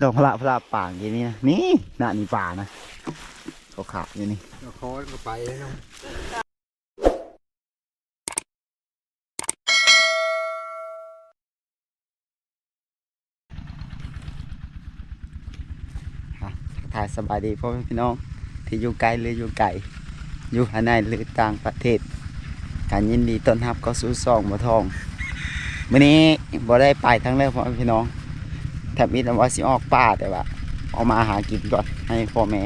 ดอกพระพระป่างอย่างนี้นะนี่น่ะนี่ป่านะเขาขาอยู่นี่เราคอนก็ไปเนะถ่ายสบายดีพ่อพี่น้อง ที่อยู่ไกลหรืออยู่ไกลอยู่ภายในหรือต่างประเทศ การยินดีต้อนรับก็สู่ซองบ่ทอง มื้อนี้บ่ได้ไปทั้งเลยพ่อแม่พี่น้องแทบมิดว่าสิออกป่าแต่ว่าออกมาหากินก่อนให้พ่อแม่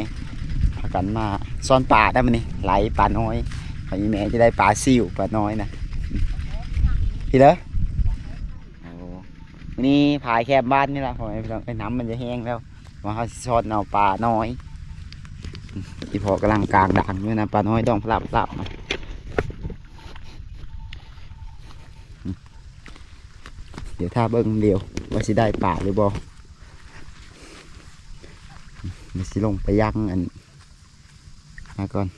พากันมาซ่อนป่าได้มื้อนี้ไหลปลาน้อยพ่อแม่จะได้ปลาซิวปลาน้อยนะพี่เด้อโอ้มื้อนี้พายแคบบ้านนี่ละพ่อแม่พี่น้องไอ้น้ำมันจะแห้งแล้วว่าเขาสิชอดเอาปลาน้อยที่พอกำลังกลางด่างด้วยนะปลาน้อยต้องพลับพลับมา เดี๋ยวถ้าเบิ้งเดียวว่าสิได้ปลาหรือบ่มันสิลงไปย่างอันมาก่อน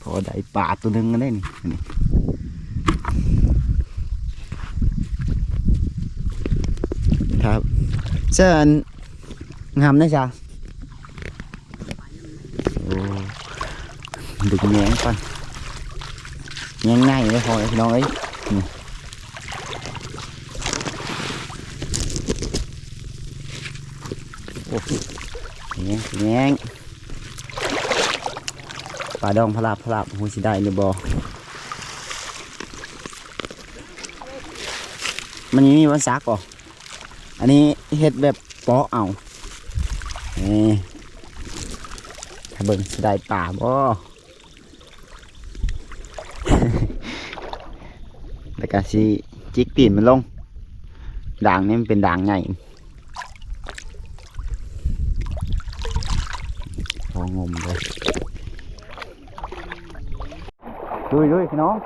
พอได้ปลาตัวหนึงก็ได้นี่นี่ครับเสื้ออันงามนะจ๊ะโอ้ดึงแยงก่อนแยงง่ายเลยพอพี่น้องเอ้ย นี่โอ้แยงแยงปลาดองพลาบพลาบหูสิได้หรือบอมันยังมีวันซักก่ออันนี้เฮ็ดแบบปาะเอานี่ถ้าเบิ่งสิได้ป่าบ่ แล้ว ก็สิจิกตีนมันลงด่างนี่มันเป็นด่างใหญ่พองมเลยดูดูพี่น้อง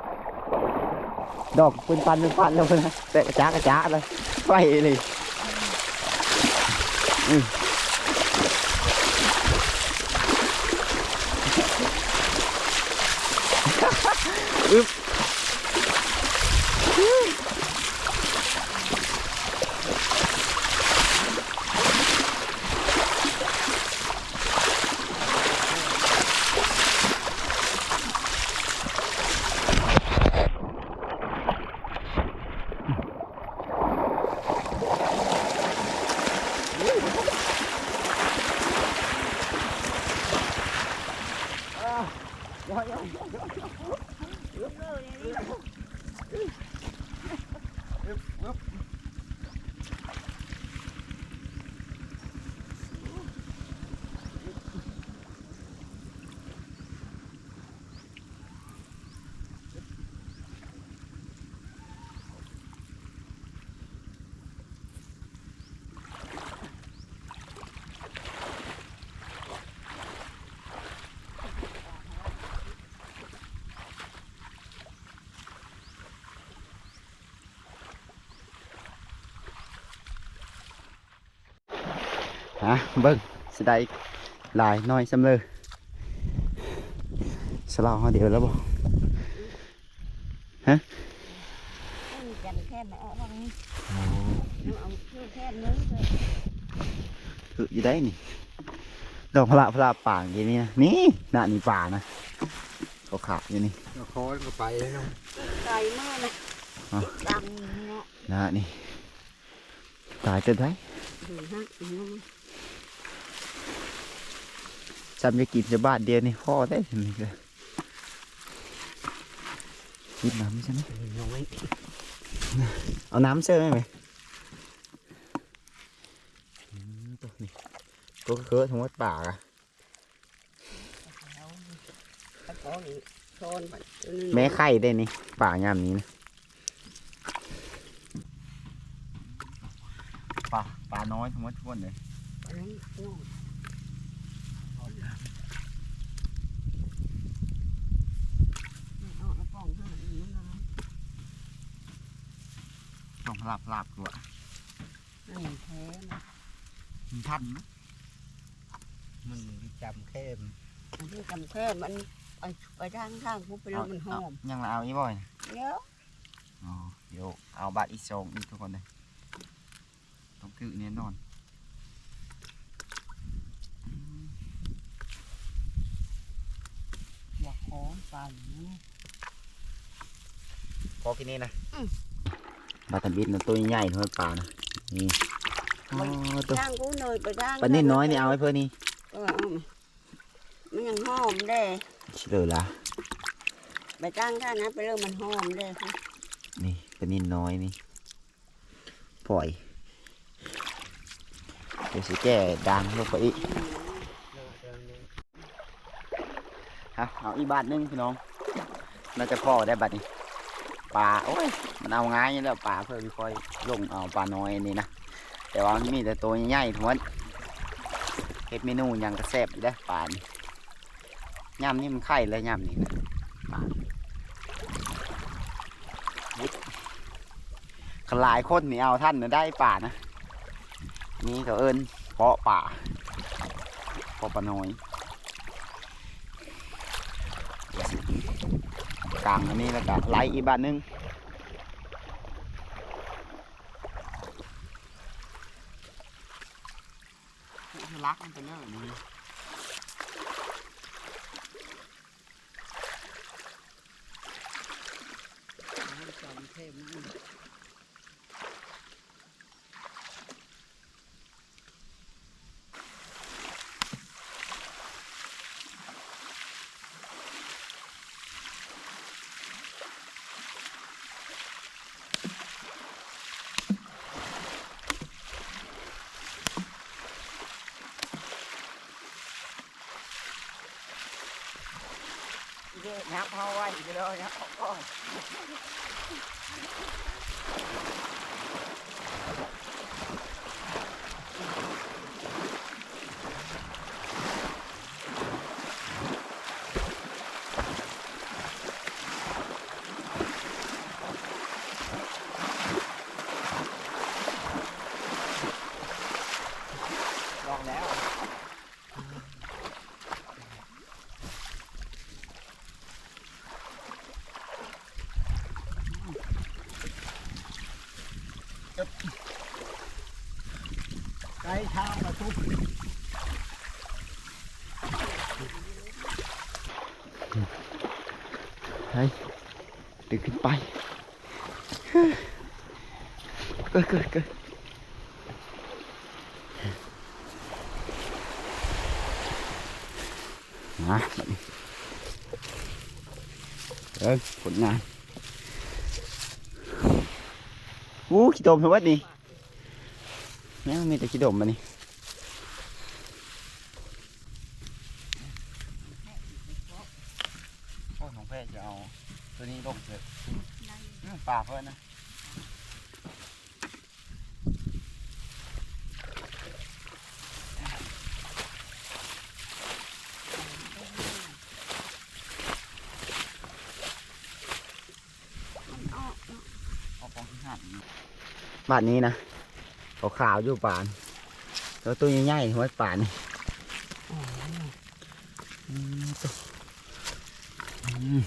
ดอกเป็นปันเป็นปันแล้วนะแต่กระจากระจาเลยไฟเลย ฮะเบิ่งสิได้หลายน้อยสำเลยสลาวเฮาเดียวแล้วบ่กันแค่ไหนเอาบ้างนี่เอาเพื่อแค่นึงเลยคืออยู่ได้นี่ดอกพระพระป่างอย่างนี้นะนี่น่ะนี่ป่านะเขาขาอยู่นี่เราคอนก็ไปเนาะไก่มากเลยอะดังเนาะนะนี่ตายเต็มได้ถือฮะอืม จำจะกินจะบาทเดียวนี่พ่อได้ถึงนี่เลยกินน้ำใช่ไหมน้อยเอาน้ำเสื้อไหมไหมอืมตัวนี้ตัวเคอะทั้งหมดป่าอะตะกอนโซนไปแม่ไข่ได้นี่ป่างามนี้นะป่าป่าน้อยทั้งหมดทุกคนเลย อันนี้โน่นเอาเอาป้องห้าอีกนะ ต้องหลับหลับกว่านั่นแท้นะมันทันนะมันจำเข้มอันนี้กำแท้มันไปไปทางทางพวกไปแล้วมันหอมยังละเอาอีบ่อยนะเดี๋ยวอ๋อเดี๋ยวเอาบาทอีกสองอีกทุกคนเลยต้องคือแน่นอนอยากหอมปั่นพอกินนี่นะ บาตาบิดนะตัวใหญ่ๆทั้งปลานะนี่อ๋อตัวย่างกูหน่อยไปย่างปลานิ่น้อยนี่เอาไว้เพื่อนี่เออเอามามันยังหอมเด้เฉลยละไปจ้างท่านะไปเริ่มมันหอมเด้นี่ปลานิ่น้อยนี่ปล่อยเดี๋ยวสิแก้ดังลงไปอีกเอาเอาอีกบาทหนึงพี่น้องน่าจะพอได้บัดนี้ ปลาโอ้ยมันเอาง่ายอยู่แล้วปลาเพื่อค่อยลงเอาปลาน้อยนี่นะแต่ว่ามีแต่ตัวใหญ่ๆทั้งหมดเฮ็ดเมนูยังกระแซบอยู่ได้ปลานี่ย่ำนี่มันไข่เลยย่ำนี่นะปลาขลายคนนี่เอาท่านนะได้ป่านะนี่เขาเอิญเพาะป่าเพาะปลาน้อย กลางอันนี้แล้วก็ไหลอีกบ้านนึงรักมันไปเรื่อย เด็กนับเอาไว้ไปเลยนะโอ้ยล ไก่ชามมาทุบเฮ้ยดึงขึ้นไปเกิดเกิดเกิดมาแบบนี้เออผลงานอู้ขี้ดมสวัสดี เนี่ยมีแต่ขี้ดมมานี่โอ้น้องแพทย์จะเอา ตัวนี้ลงเถอะอืมป่าเพิ่นนะมันออกเนาะเอาของที่หันบ้านนี้นะ ขาวขาวๆอยู่ป่านตัวตัวใหญ่ๆหัวป่านนี่อืมตัวอืม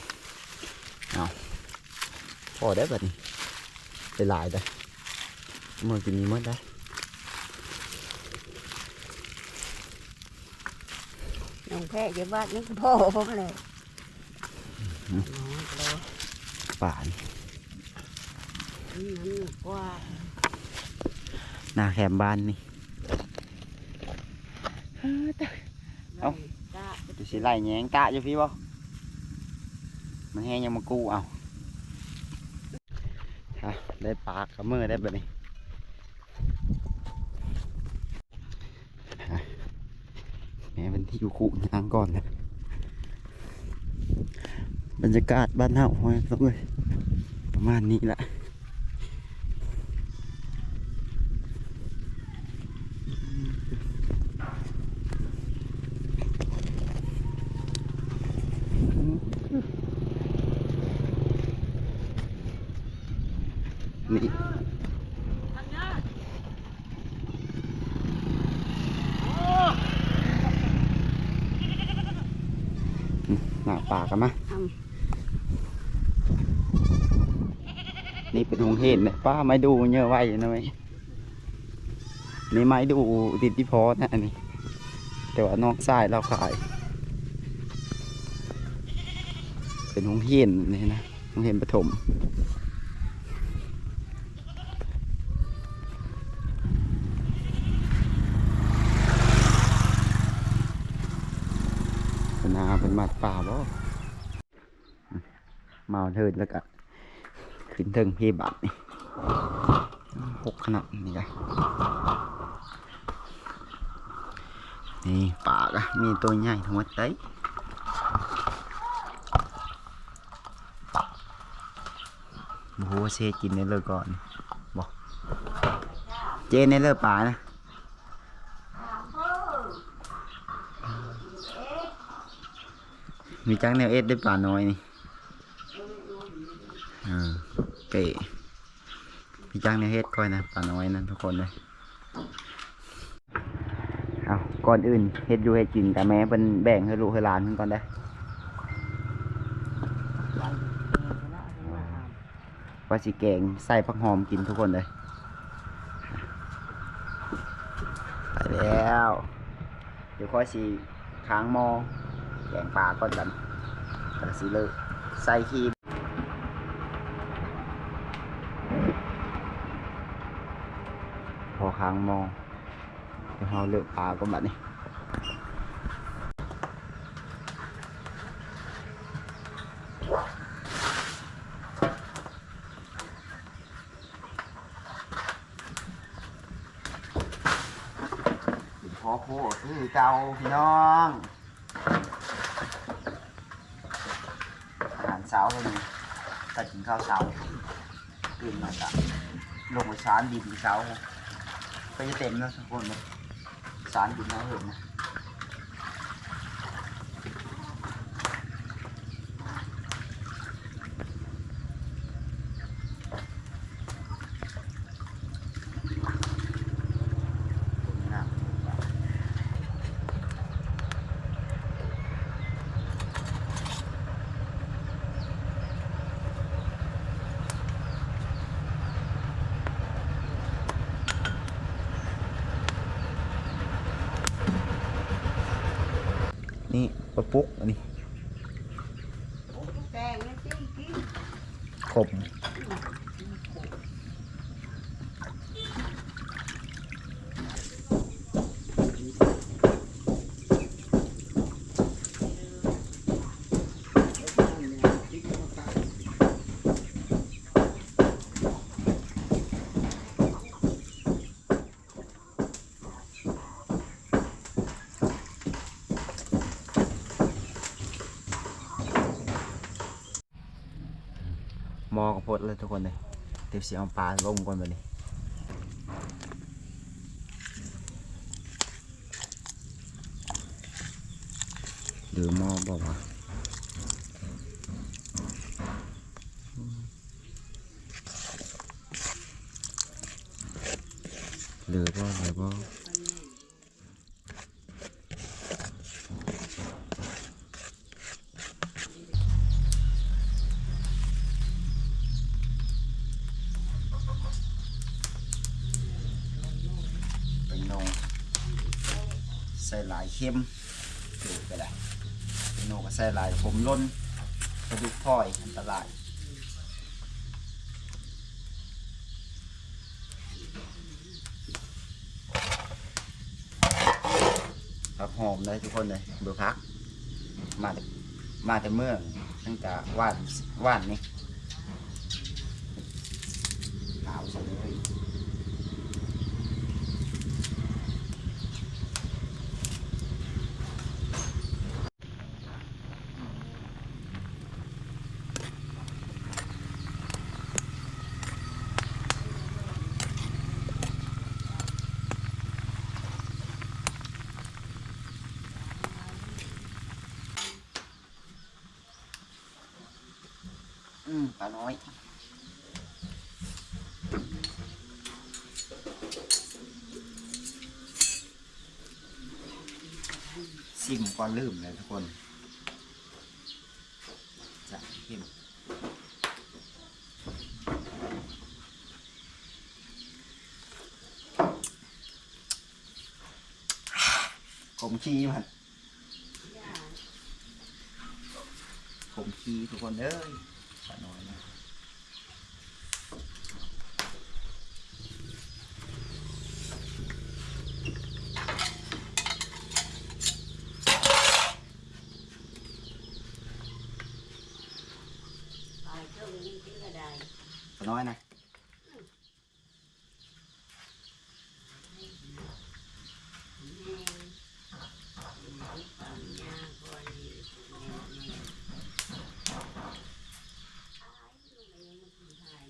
เอาพอได้แบบนี้ไปหลายได้อมื่อกินนี้หมดได้น้องแพะจะบ้านนี่พ่อผมเลยน้อยเลยป่านนั่นกว่า หน้าแคมบ้านนี่เอ้ากะดูสิไล่แยงตะอยู่พี่บ่มันแห้งยังมากู้เอาฮะได้ปลากกับมือได้แบบนี้ฮะแม่เป็นที่อยู่คู่ยางก่อนนะบรรยากาศบ้านเฮาห้อยต้องเลยประมาณนี้แหละนี่หน้า ปากกันมาทำนี่เป็นหงเห็นเนี่ยป้าไม่ดูเยอะไว้นะเว้ยนี่ไม้ดูติดที่พอนะอันนี้ แต่ว่านอกสายเราขาย เป็นหงเห็นนี่นะหงเห็นปฐมเป็นนาเป็นมัดป่าบ่เมาเถิดแล้วก็ขึ้นเทิงพี่บัตรนี่หกขนาดนี่ไงนี่ปากอะมีตัวใหญ่ทั้งหมดเลยโอ้โหเซกินในเลยก่อนบอกเจนในเลยป่านะมีจังแนวเอ็ดได้ป่าน้อยนี่ เออ เก๋พี่จ้างเนี่ยเฮ็ดก้อยนะป่าน้อยนะทุกคนเลยเอาก่อนอื่นเฮ็ดอยู่เฮ็ดกินแต่แม่เป็นแบ่งให้ลูกให้หลานเพิ่นก่อนได้ว่าสิแกงใส่ผักหอมกินทุกคนเลยไปแล้ว เดี๋ยวค่อยสิค้างหมอแกงปลาก่อนกันแล้วสิเลิกใส่ครีม พอค้างมองเดี๋ยวเราเลือกปลาก็แบบนี้พอโคคือเจ้าพี่น้องอาหารเช้าเลยตัดกินข้าวเช้าตื่นมาจ้ะลงไปสารดินเช้า จะเต็มนะทุกคนเลยสารดินเอาเหินนะนี่ปลาปุ๊กอันนี้ แกงนี่สิกิน ขมหมอกระพ ดเลยทุกคนเลยเดี๋ยวเสียเอาปลาลงก่อนไปนี่หรือหมอบอกว่าหรือบ่หรือบ่เป็นนงใเข้มดูไปเลยเป็นก็ใส่ลายผมล้นกระดูกพลอยอันตรายผักหอมเลยทุกคนเลยเบือพัก มาแต่มาแต่เมื่อตั้งแต่ว่านว่านนี่ขาวใส่เลย ชิมก่อนลืมเลยทุกคนจะชิมขมขี้มันขมขี้ทุกคนเอ้ย ตายช่วงนี้กินก็ได้ปลาน้อยนะแม่แม่ปัญญาคนนี้แม่แม่ตายลูกแม่ยังไม่กินไทย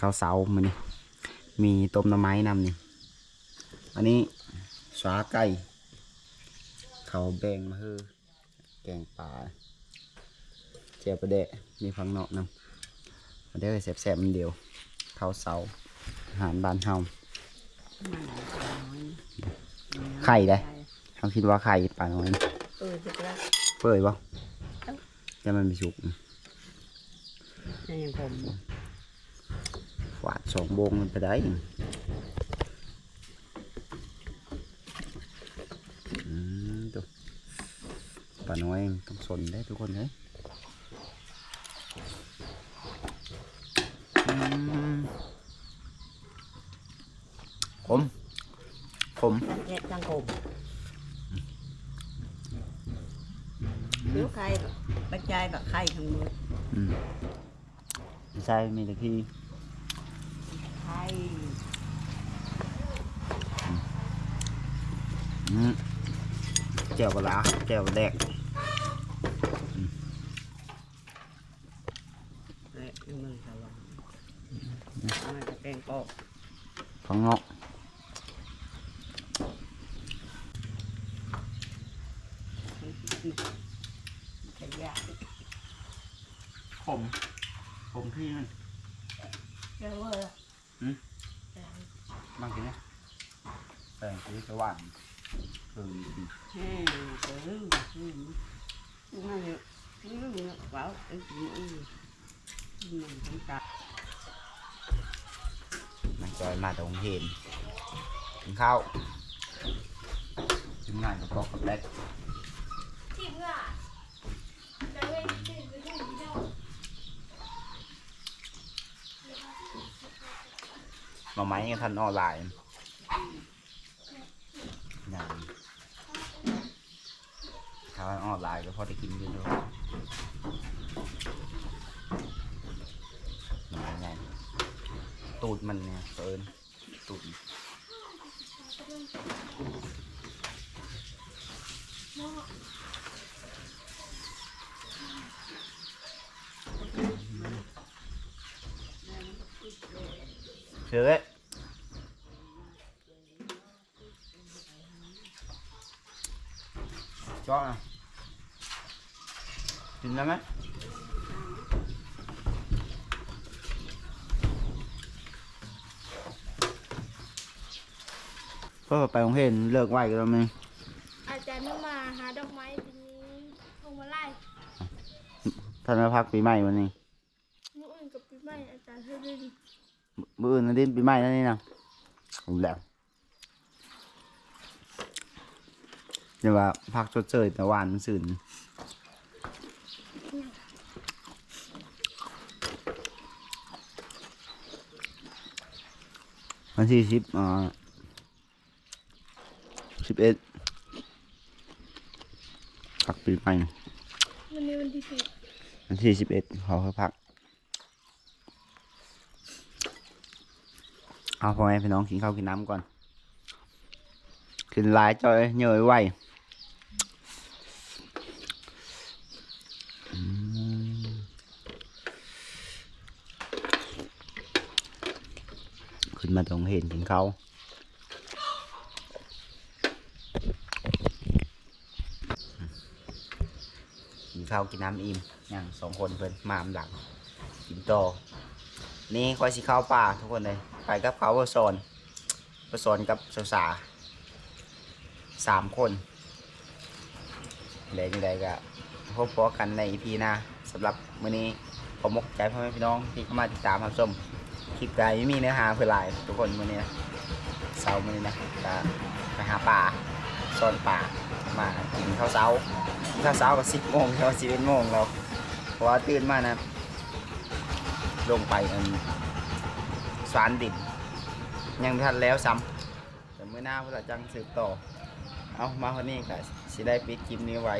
เข้าวเสามันนี่มีต้มหน้ำไม้นำนี่ อันนี้สาไก่ เขาแบ่งมาคือแกงปลาเจียวประเดะมีพังเนาะนำมาเด้อแสบๆมันเดียวข้าวเสาอาหารบ้านเฮามันน้อยไข่ได้เฮาคิดว่าไข่ปลาน้อยเออจะกระเปื่อยบ่เอ้าจะมันไปสุกนั่นยังผมฝาดสองโบงมันไปได้อืมตัว ปลาน้อยต้องสนได้ทุกคนเลยอืมขมขมเน็ตจังผมเดี๋ยวใครกระจายกับใครทั้งหมดอืมใช่มีแต่ที่ใครอืมแจ่วปลาร้าแจ่วแดก เอ้ยมึงสลองมันจะเป็นโป๊ะ ข้างนอก ขยะ ผมผมที่มันเจ้าว่าบางทีเนี่ยแต่งคือสว่างคือแห้งเสือนั่นเนี่ยนั่นเนี่ยเปล่าไอ้กินอีมันทำตามันจอยมาตรงเห็นกินข้าวทำงานกับปอกกับแรก ทีมงานแต่เว้ยตื่นไปดูวิดีโอ มาไม้กันทันออนไลน์อย่างถ้านออนไลน์ก็พอได้กินอยู่ด้วยหน่อยไงตูดมันเนี่ยเอินตูดเชื่อเลยชอบนะกิน ได้ไหมเพื่อไปโรงเรียนเลิกไหวกันแล้วมั้ยอาจารย์ไม่มาหาดอกไม้ปีนี้คงมาไล่ท่านมาพักปีใหม่วันนี้มื้ออื่นกับปีใหม่อาจารย์ให้เล่นมื้ออื่นนะดินปีใหม่นั่นนี่นะรู้แล้วเดี๋ยวว่าพักชดเชยแต่วานมันสื่น วันที่สิบอ่าสิบเอ็ดพักปีใหม่วันนี้วันที่สิบวันที่สิบเอ็ดเขาให้พัก เอาพ่อแม่พี่น้องกินข้าวกินน้ำก่อนกินหลายจอยเหนื่อยไว ขึ้นมาตรงเห็นกินข้าวกินข้าวกินน้ำอิ่มอย่างสองคนเพิ่นมาอำหลังกินต่อนี่คอยสิเข้าป่าทุกคนเลยไปกับเขาประสอนประสอนกับสาวสาสามคนเลยนี่ใดก็พบพอกันในอีพีหน้าสำหรับมื้อนี้ขอมกใจพ่อแม่พี่น้องที่เข้ามาติดตามครับชม คลิปกายไม่มีเนื้อหาเพื่อหลายทุกคนมื้อนี้เสาร์มื้อนี้นะก็ไปหาป่าซ่อนป่ามากินข้าวเช้าข้าวเช้าก็สิบโมงแล้วสิบเอ็ดโมงเราเพราะว่าตื่นมานะ ลงไปอันสารดินยังทันแล้วซ้ำแต่เมื่อหน้าเพื่อจังสืบต่อ เอามาวันนี้ก็สิได้ปิดคลิปนี้ไว้